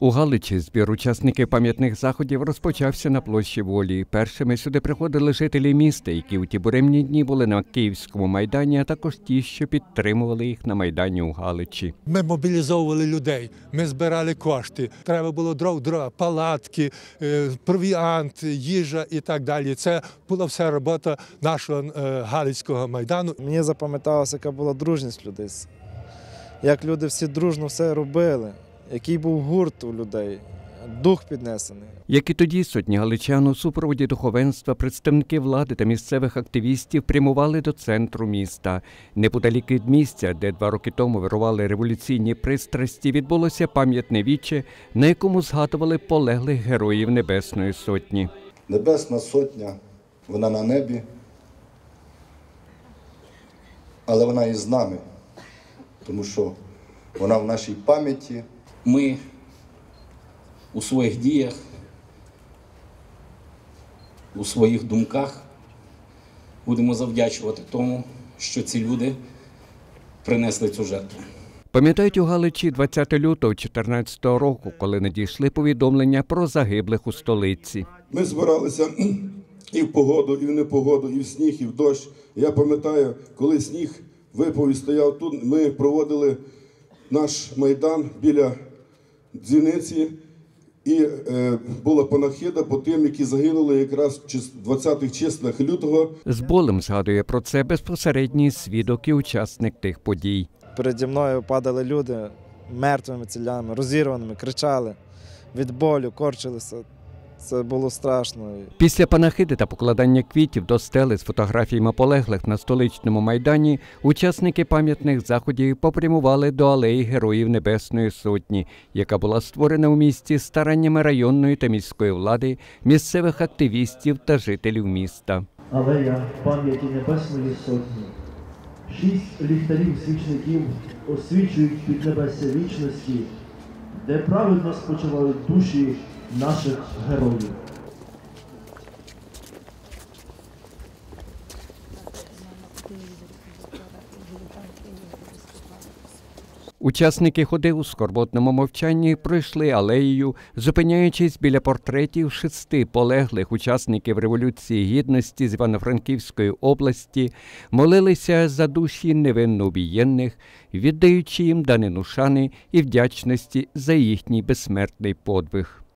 У Галичі збір учасників пам'ятних заходів розпочався на площі волі. Першими сюди приходили жителі міста, які у ті буремні дні були на Київському майдані, а також ті, що підтримували їх на майдані у Галичі. Ми мобілізовували людей, ми збирали кошти. Треба було дров, дрова, палатки, е, провіант, їжа і так далі. Це була вся робота нашого е, Галицького майдану. Мені запам'яталося, яка була дружність людей. Як люди всі дружно все робили, який був гурт у людей, дух піднесений. Як і тоді сотні галичан у супроводі духовенства, представники влади та місцевих активістів прямували до центру міста. Неподалік від місця, де два роки тому вирували революційні пристрасті, відбулося пам'ятне віче, на якому згадували полеглих героїв Небесної Сотні. Небесна сотня, вона на небі, але вона і з нами, тому що вона в нашій пам'яті. Ми у своїх діях, у своїх думках будемо завдячувати тому, що ці люди принесли цю жертву. Пам'ятають у Галичі 20 лютого 2014 року, коли надійшли повідомлення про загиблих у столиці. Ми збиралися і в погоду, і в непогоду, і в сніг, і в дощ. Я пам'ятаю, коли сніг випав і стояв тут, ми проводили наш майдан біля дзвіниці, і е, була панахида по тим, які загинули якраз в чис- 20-х числах лютого. З болем згадує про це безпосередній свідок і учасник тих подій. Переді мною падали люди мертвими цілями, розірваними, кричали від болю, корчилися. Це було страшно. Після панахиди та покладання квітів до стели з фотографіями полеглих на столичному майдані учасники пам'ятних заходів попрямували до алеї Героїв Небесної Сотні, яка була створена у місті стараннями районної та міської влади, місцевих активістів та жителів міста. Алея пам'яті Небесної Сотні. Шість ліхтарів свічників освічують піднебесся вічності, де праведно спочивають душі наших героїв. Учасники ходи у скорботному мовчанні пройшли алеєю, зупиняючись біля портретів шести полеглих учасників Революції Гідності з Івано-Франківської області, молилися за душі невинно убієнних, віддаючи їм данину шани і вдячності за їхній безсмертний подвиг.